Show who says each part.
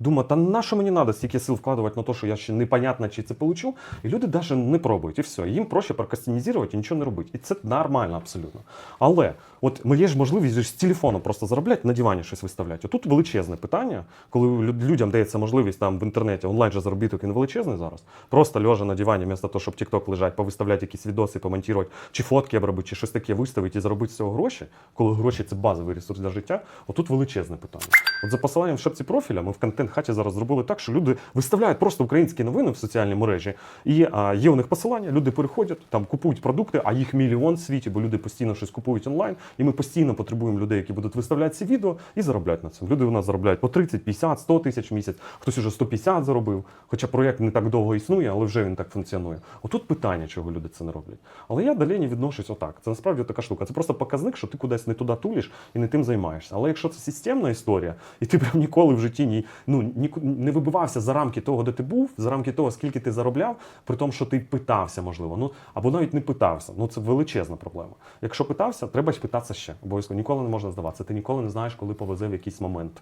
Speaker 1: Думає, та на що мені треба стільки сил вкладувати на те, що я ще непонятно, чи це получу. І люди навіть не пробують, і все. Їм проще прокрастинізувати і нічого не робити. І це нормально абсолютно. Але от є ж можливість з телефону просто заробляти, на дивані щось виставляти. Тут величезне питання, коли людям дається можливість там в інтернеті онлайн же заробіток він величезний зараз. Просто лежа на дивані, вместо того, щоб TikTok лежать, повиставляти якісь відоси, помонтувати, чи фотки обробити, чи щось таке виставити і заробити з цього гроші, коли гроші це базовий ресурс для життя. Отут величезне питання. От за посиланням в шапці профіля ми в контент хаті зараз зробили так, що люди виставляють просто українські новини в соціальній мережі. І а, є у них посилання, люди переходять, там купують продукти, а їх мільйон в світі, бо люди постійно щось купують онлайн. І ми постійно потребуємо людей, які будуть виставляти ці відео і заробляти на цьому. Люди у нас заробляють по 30, 50, 100 тисяч в місяць. Хтось уже 150 заробив. Хоча проєкт не так довго існує, але вже він так функціонує. Отут питання, чого люди це не роблять. Але я до лені відношусь отак. Це насправді така штука. Це просто показник, що ти кудись не туди тулиш і не тим займаєшся. Але якщо це системна історія, і ти прям ніколи в житті ні, ну, ні, не вибивався за рамки того, де ти був, за рамки того, скільки ти заробляв, при тому, що ти питався, можливо, ну або навіть не питався. Ну це величезна проблема. Якщо питався, треба ж питатися ще. Обов'язково ніколи не можна здаватися. Ти ніколи не знаєш, коли повезе в якийсь момент.